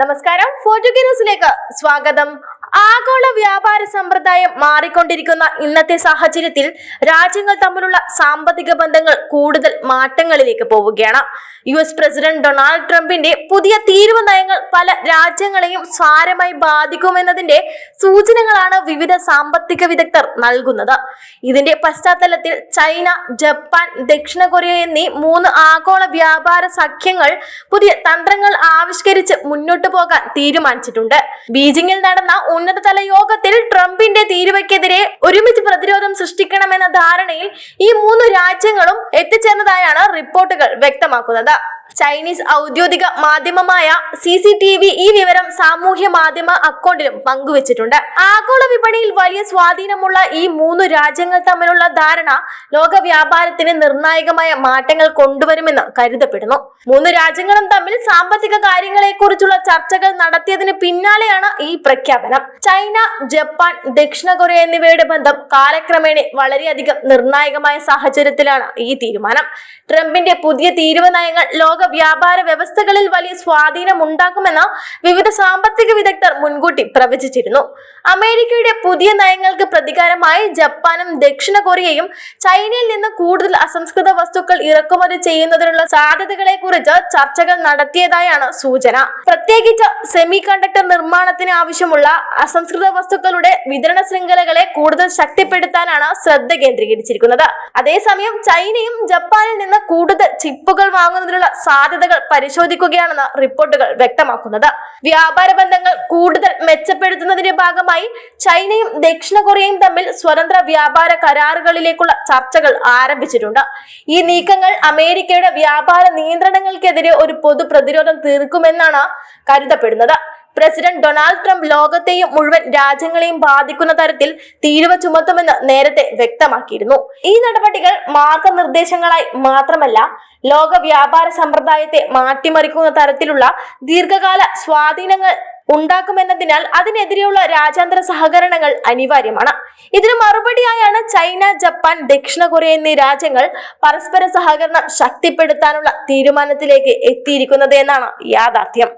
നമസ്കാരം. ഫോർട്ടുഗി ന്യൂസിലേക്ക് സ്വാഗതം. ആഗോള വ്യാപാര സമ്പ്രദായം മാറിക്കൊണ്ടിരിക്കുന്ന ഇന്നത്തെ സാഹചര്യത്തിൽ രാജ്യങ്ങൾ തമ്മിലുള്ള സാമ്പത്തിക ബന്ധങ്ങൾ കൂടുതൽ മാറ്റങ്ങളിലേക്ക് പോവുകയാണ്. യു എസ് പ്രസിഡന്റ് ഡൊണാൾഡ് ട്രംപിന്റെ പുതിയ തീരുവ നയങ്ങൾ പല രാജ്യങ്ങളെയും സാരമായി ബാധിക്കുമെന്നതിന്റെ സൂചനകളാണ് വിവിധ സാമ്പത്തിക വിദഗ്ധർ നൽകുന്നത്. ഇതിന്റെ പശ്ചാത്തലത്തിൽ ചൈന ജപ്പാൻ ദക്ഷിണ കൊറിയ എന്നീ മൂന്ന് ആഗോള വ്യാപാര സഖ്യങ്ങൾ പുതിയ തന്ത്രങ്ങൾ ആവിഷ്കരിച്ച് മുന്നോട്ടു പോകാൻ തീരുമാനിച്ചിട്ടുണ്ട്. ബീജിംഗിൽ നടന്ന ഉന്നതതല യോഗത്തിൽ ട്രംപിന്റെ തീരുവയ്ക്കെതിരെ ഒരുമിച്ച് പ്രതിരോധം സൃഷ്ടിക്കണമെന്ന ധാരണയിൽ ഈ മൂന്ന് രാജ്യങ്ങളും എത്തിച്ചേർന്നതായാണ് റിപ്പോർട്ടുകൾ വ്യക്തമാക്കുന്നത്. ചൈനീസ് ഔദ്യോഗിക മാധ്യമമായ സി സി ടി വി ഈ വിവരം സാമൂഹ്യ മാധ്യമ അക്കൗണ്ടിലും പങ്കുവച്ചിട്ടുണ്ട്. ആഗോള വിപണിയിൽ വലിയ സ്വാധീനമുള്ള ഈ മൂന്ന് രാജ്യങ്ങൾ തമ്മിലുള്ള ധാരണ ലോക വ്യാപാരത്തിന് നിർണായകമായ മാറ്റങ്ങൾ കൊണ്ടുവരുമെന്ന് കരുതപ്പെടുന്നു. മൂന്ന് രാജ്യങ്ങളും തമ്മിൽ സാമ്പത്തിക കാര്യങ്ങളെക്കുറിച്ചുള്ള ചർച്ചകൾ നടത്തിയതിന് പിന്നാലെയാണ് ഈ പ്രഖ്യാപനം. ചൈന ജപ്പാൻ ദക്ഷിണ കൊറിയ എന്നിവയുടെ ബന്ധം കാലക്രമേണ വളരെയധികം നിർണായകമായ സാഹചര്യത്തിലാണ് ഈ തീരുമാനം. ട്രംപിന്റെ പുതിയ തീരുവ നയങ്ങൾ ലോക വ്യാപാര വ്യവസ്ഥകളിൽ വലിയ സ്വാധീനം ഉണ്ടാക്കുമെന്ന് വിവിധ സാമ്പത്തിക വിദഗ്ധർ മുൻകൂട്ടി പ്രവചിച്ചിരുന്നു. അമേരിക്കയുടെ പുതിയ നയങ്ങൾക്ക് പ്രതികാരമായി ജപ്പാനും ദക്ഷിണ കൊറിയയും ചൈനയിൽ നിന്ന് കൂടുതൽ അസംസ്കൃത വസ്തുക്കൾ ഇറക്കുമതി ചെയ്യുന്നതിനുള്ള സാധ്യതകളെ കുറിച്ച് ചർച്ചകൾ നടത്തിയതായാണ് സൂചന. പ്രത്യേകിച്ച് സെമി കണ്ടക്ടർ നിർമ്മാണത്തിന് ആവശ്യമുള്ള അസംസ്കൃത വസ്തുക്കളുടെ വിതരണ ശൃംഖലകളെ കൂടുതൽ ശക്തിപ്പെടുത്താനാണ് ശ്രദ്ധ കേന്ദ്രീകരിച്ചിരിക്കുന്നത്. അതേസമയം ചൈനയും ജപ്പാനിൽ നിന്ന് കൂടുതൽ ചിപ്പുകൾ വാങ്ങുന്നതിനുള്ള സാധ്യതകൾ പരിശോധിക്കുകയാണെന്ന് റിപ്പോർട്ടുകൾ വ്യക്തമാക്കുന്നത്. വ്യാപാര ബന്ധങ്ങൾ കൂടുതൽ മെച്ചപ്പെടുത്തുന്നതിന്റെ ഭാഗമായി ചൈനയും ദക്ഷിണ കൊറിയയും തമ്മിൽ സ്വതന്ത്ര വ്യാപാര കരാറുകളിലേക്കുള്ള ചർച്ചകൾ ആരംഭിച്ചിട്ടുണ്ട്. ഈ നീക്കങ്ങൾ അമേരിക്കയുടെ വ്യാപാര നിയന്ത്രണങ്ങൾക്കെതിരെ ഒരു പൊതു പ്രതിരോധം തീർക്കുമെന്നാണ് കരുതപ്പെടുന്നത്. പ്രസിഡന്റ് ഡൊണാൾഡ് ട്രംപ് ലോകത്തെയും മുഴുവൻ രാജ്യങ്ങളെയും ബാധിക്കുന്ന തരത്തിൽ തീരുവ ചുമത്തുമെന്ന് നേരത്തെ വ്യക്തമാക്കിയിരുന്നു. ഈ നടപടികൾ മാർഗനിർദ്ദേശങ്ങളായി മാത്രമല്ല ലോക വ്യാപാര സമ്പ്രദായത്തെ മാറ്റിമറിക്കുന്ന തരത്തിലുള്ള ദീർഘകാല സ്വാധീനങ്ങൾ ഉണ്ടാക്കുമെന്നതിനാൽ അതിനെതിരെയുള്ള രാജ്യാന്തര സഹകരണങ്ങൾ അനിവാര്യമാണ്. ഇതിന് മറുപടിയായാണ് ചൈന ജപ്പാൻ ദക്ഷിണ കൊറിയ എന്നീ രാജ്യങ്ങൾ പരസ്പര സഹകരണം ശക്തിപ്പെടുത്താനുള്ള തീരുമാനത്തിലേക്ക് എത്തിയിരിക്കുന്നത് എന്നാണ് യാഥാർത്ഥ്യം.